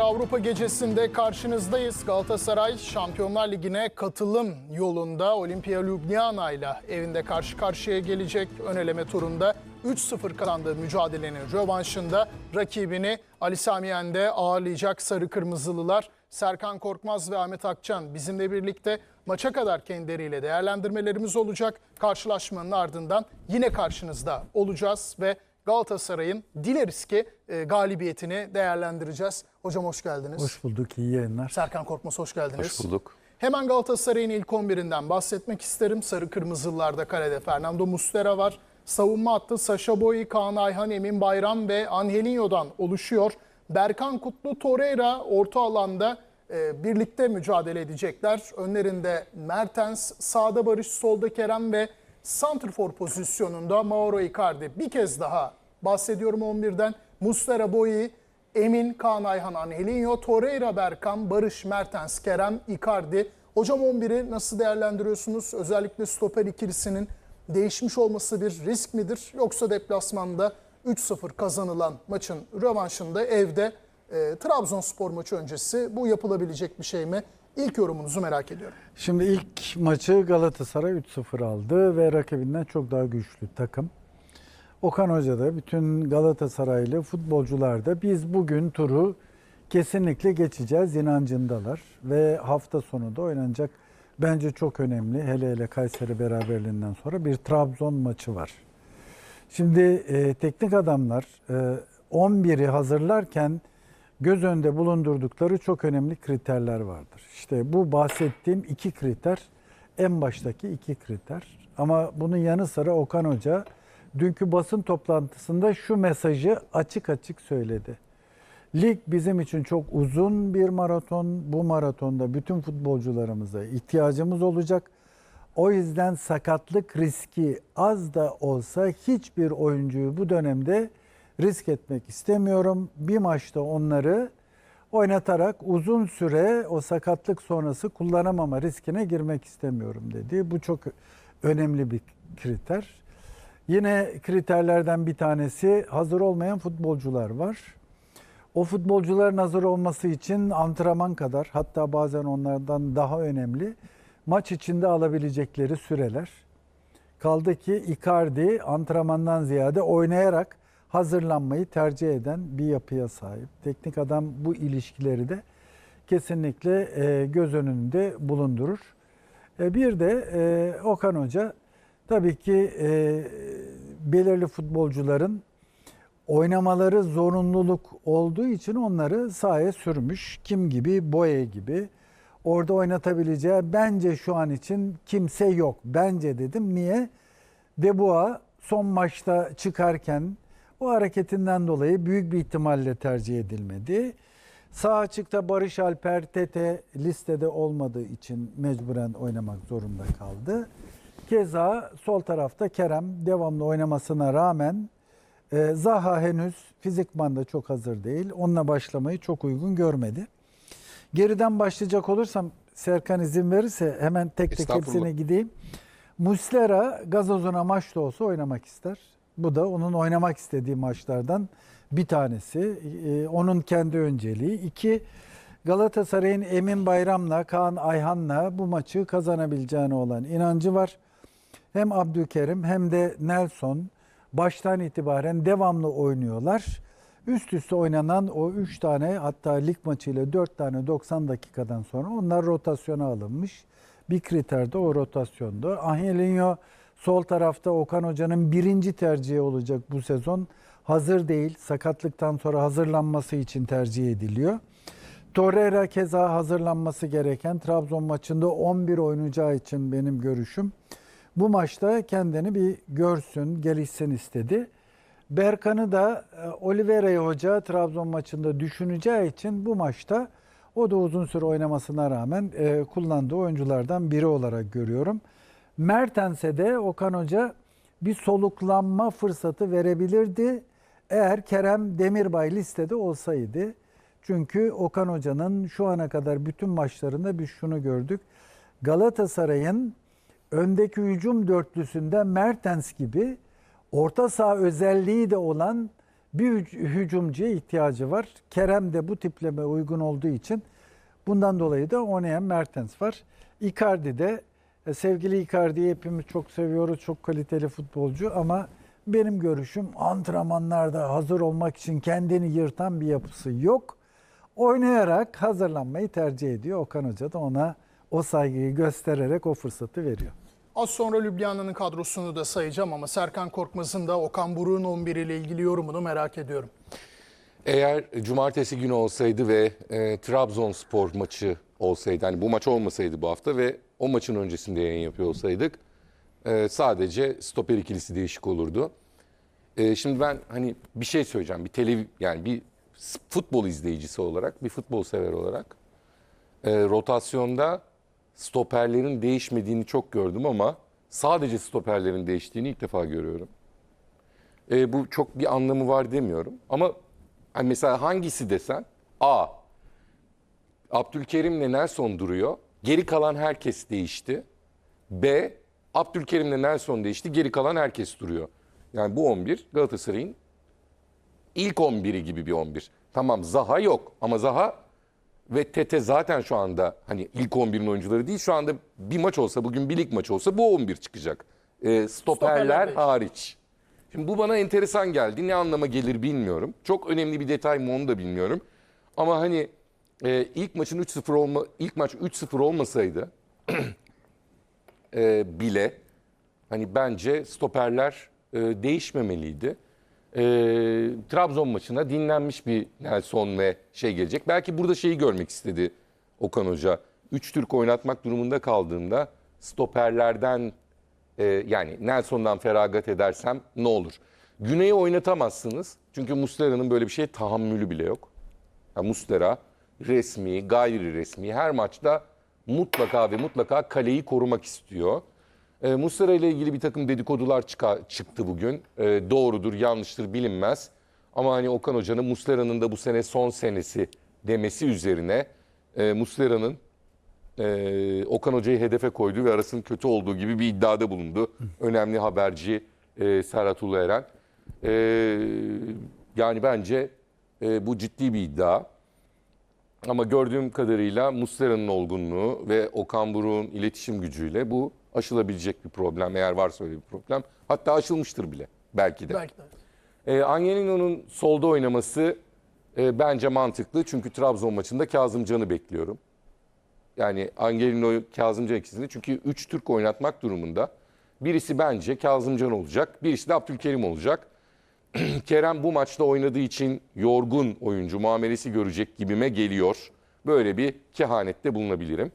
Avrupa gecesinde karşınızdayız. Galatasaray Şampiyonlar Ligi'ne katılım yolunda Olimpia Ljubljana ile evinde karşı karşıya gelecek. Ön eleme turunda 3-0 kazandığı mücadelenin rövanşında rakibini Ali Sami Yen'de ağırlayacak Sarı Kırmızılılar. Serkan Korkmaz ve Ahmet Akçan bizimle birlikte maça kadar kendileriyle değerlendirmelerimiz olacak. Karşılaşmanın ardından yine karşınızda olacağız ve Galatasaray'ın dileriz ki e, galibiyetini değerlendireceğiz. Hocam hoş geldiniz. Hoş bulduk, iyi yayınlar. Serkan Korkmaz hoş geldiniz. Hoş bulduk. Hemen Galatasaray'ın ilk 11'inden bahsetmek isterim. Sarı Kırmızılılarda kalede Fernando Muslera var. Savunma hattı Saşa Boy, Kaan Ayhan, Emin Bayram ve Angelinho'dan oluşuyor. Berkan Kutlu, Torreira orta alanda e, birlikte mücadele edecekler. Önlerinde Mertens, sağda Barış, solda Kerem ve Santrfor pozisyonunda Mauro Icardi. Bir kez daha bahsediyorum 11'den. Muslera Boyi, Emin, Kaan Ayhan, Angelinho, Torreira, Berkan, Barış, Mertens, Kerem, Icardi. Hocam 11'i nasıl değerlendiriyorsunuz? Özellikle stoper ikilisinin değişmiş olması bir risk midir? Yoksa deplasmanda 3-0 kazanılan maçın rövanşında evde e, Trabzonspor maçı öncesi bu yapılabilecek bir şey mi? İlk yorumunuzu merak ediyorum. Şimdi ilk maçı Galatasaray 3-0 aldı ve rakibinden çok daha güçlü takım. Okan Hoca da bütün Galatasaraylı futbolcular da biz bugün turu kesinlikle geçeceğiz inancındalar. Ve hafta sonu da oynanacak bence çok önemli hele hele Kayseri beraberliğinden sonra bir Trabzon maçı var. Şimdi e, teknik adamlar e, 11'i hazırlarken göz önünde bulundurdukları çok önemli kriterler vardır. İşte bu bahsettiğim iki kriter en baştaki iki kriter. Ama bunun yanı sıra Okan Hoca dünkü basın toplantısında şu mesajı açık açık söyledi. Lig bizim için çok uzun bir maraton. Bu maratonda bütün futbolcularımıza ihtiyacımız olacak. O yüzden sakatlık riski az da olsa hiçbir oyuncuyu bu dönemde risk etmek istemiyorum. Bir maçta onları oynatarak uzun süre o sakatlık sonrası kullanamama riskine girmek istemiyorum dedi. Bu çok önemli bir kriter. Yine kriterlerden bir tanesi hazır olmayan futbolcular var. O futbolcuların hazır olması için antrenman kadar hatta bazen onlardan daha önemli maç içinde alabilecekleri süreler. Kaldı ki Icardi antrenmandan ziyade oynayarak hazırlanmayı tercih eden bir yapıya sahip. Teknik adam bu ilişkileri de kesinlikle e, göz önünde bulundurur. E, bir de e, Okan Hoca tabii ki e, belirli futbolcuların oynamaları zorunluluk olduğu için onları sahaya sürmüş. Kim gibi? Boye gibi. Orada oynatabileceği bence şu an için kimse yok. Bence dedim. Niye? Deboa son maçta çıkarken o hareketinden dolayı büyük bir ihtimalle tercih edilmedi. Sağ açıkta Barış Alper Tete listede olmadığı için mecburen oynamak zorunda kaldı. Keza sol tarafta Kerem devamlı oynamasına rağmen e, Zaha henüz fizikman da çok hazır değil. Onunla başlamayı çok uygun görmedi. Geriden başlayacak olursam Serkan izin verirse hemen tek tek hepsine gideyim. Muslera gazozuna maçta olsa oynamak ister. Bu da onun oynamak istediği maçlardan bir tanesi. Ee, onun kendi önceliği. İki, Galatasaray'ın Emin Bayram'la, Kaan Ayhan'la bu maçı kazanabileceğine olan inancı var. Hem Abdülkerim hem de Nelson baştan itibaren devamlı oynuyorlar. Üst üste oynanan o 3 tane hatta lig maçıyla 4 tane 90 dakikadan sonra onlar rotasyona alınmış. Bir kriter de o rotasyondu. Angelinho sol tarafta Okan Hoca'nın birinci tercihi olacak bu sezon. Hazır değil. Sakatlıktan sonra hazırlanması için tercih ediliyor. Torreira keza hazırlanması gereken Trabzon maçında 11 oynayacağı için benim görüşüm. Bu maçta kendini bir görsün, gelişsin istedi. Berkan'ı da e, Oliveira Hoca Trabzon maçında düşüneceği için bu maçta o da uzun süre oynamasına rağmen e, kullandığı oyunculardan biri olarak görüyorum. Mertens'e de Okan Hoca bir soluklanma fırsatı verebilirdi eğer Kerem Demirbay listede olsaydı. Çünkü Okan Hoca'nın şu ana kadar bütün maçlarında biz şunu gördük. Galatasaray'ın öndeki hücum dörtlüsünde Mertens gibi orta saha özelliği de olan bir hüc- hücumcuya ihtiyacı var. Kerem de bu tipleme uygun olduğu için bundan dolayı da oynayan Mertens var. Icardi de sevgili Icardi'yi hepimiz çok seviyoruz. Çok kaliteli futbolcu ama benim görüşüm antrenmanlarda hazır olmak için kendini yırtan bir yapısı yok. Oynayarak hazırlanmayı tercih ediyor. Okan Hoca da ona o saygıyı göstererek o fırsatı veriyor. Az sonra Ljubljana'nın kadrosunu da sayacağım ama Serkan Korkmaz'ın da Okan Buruk'un 11 ile ilgili yorumunu merak ediyorum. Eğer cumartesi günü olsaydı ve e, Trabzonspor maçı olsaydı, hani bu maç olmasaydı bu hafta ve o maçın öncesinde yayın yapıyor olsaydık e, sadece stoper ikilisi değişik olurdu. E, şimdi ben hani bir şey söyleyeceğim, bir televiz yani bir futbol izleyicisi olarak, bir futbol sever olarak e, rotasyonda stoperlerin değişmediğini çok gördüm ama sadece stoperlerin değiştiğini ilk defa görüyorum. E, bu çok bir anlamı var demiyorum. Ama hani mesela hangisi desen A. Abdülkerim'le Nelson duruyor. Geri kalan herkes değişti. B. Abdülkerim'le Nelson değişti. Geri kalan herkes duruyor. Yani bu 11 Galatasaray'ın ilk 11'i gibi bir 11. Tamam Zaha yok ama Zaha ve Tete zaten şu anda hani ilk 11'in oyuncuları değil. Şu anda bir maç olsa bugün bir lig maçı olsa bu 11 çıkacak. Ee, Stoperler hariç. Şimdi bu bana enteresan geldi. Ne anlama gelir bilmiyorum. Çok önemli bir detay mı onu da bilmiyorum. Ama hani e, ilk maçın 3-0 olma ilk maç 3-0 olmasaydı e, bile hani bence stoperler e, değişmemeliydi. E, Trabzon maçına dinlenmiş bir Nelson ve şey gelecek. Belki burada şeyi görmek istedi Okan Hoca. Üç Türk oynatmak durumunda kaldığında stoperlerden e, yani Nelson'dan feragat edersem ne olur? Güney'i oynatamazsınız. Çünkü Muslera'nın böyle bir şeye tahammülü bile yok. Yani Muslera resmi, gayri resmi her maçta mutlaka ve mutlaka kaleyi korumak istiyor. E, Muslera ile ilgili bir takım dedikodular çıka- çıktı bugün. E, doğrudur, yanlıştır bilinmez. Ama hani Okan Hoca'nın Muslera'nın da bu sene son senesi demesi üzerine e, Muslera'nın e, Okan Hoca'yı hedefe koyduğu ve arasının kötü olduğu gibi bir iddiada bulundu. Önemli haberci e, Serhat Ulu Eren. E, yani bence e, bu ciddi bir iddia. Ama gördüğüm kadarıyla Muslera'nın olgunluğu ve Okan Buruk'un iletişim gücüyle bu aşılabilecek bir problem. Eğer varsa öyle bir problem. Hatta aşılmıştır bile belki de. Belki de. E, Angelino'nun solda oynaması e, bence mantıklı. Çünkü Trabzon maçında Kazımcan'ı bekliyorum. Yani Angelino Kazımcan ikisini çünkü 3 Türk oynatmak durumunda. Birisi bence Kazımcan olacak. Birisi de Abdülkerim olacak. Kerem bu maçta oynadığı için yorgun oyuncu muamelesi görecek gibime geliyor. Böyle bir kehanette bulunabilirim.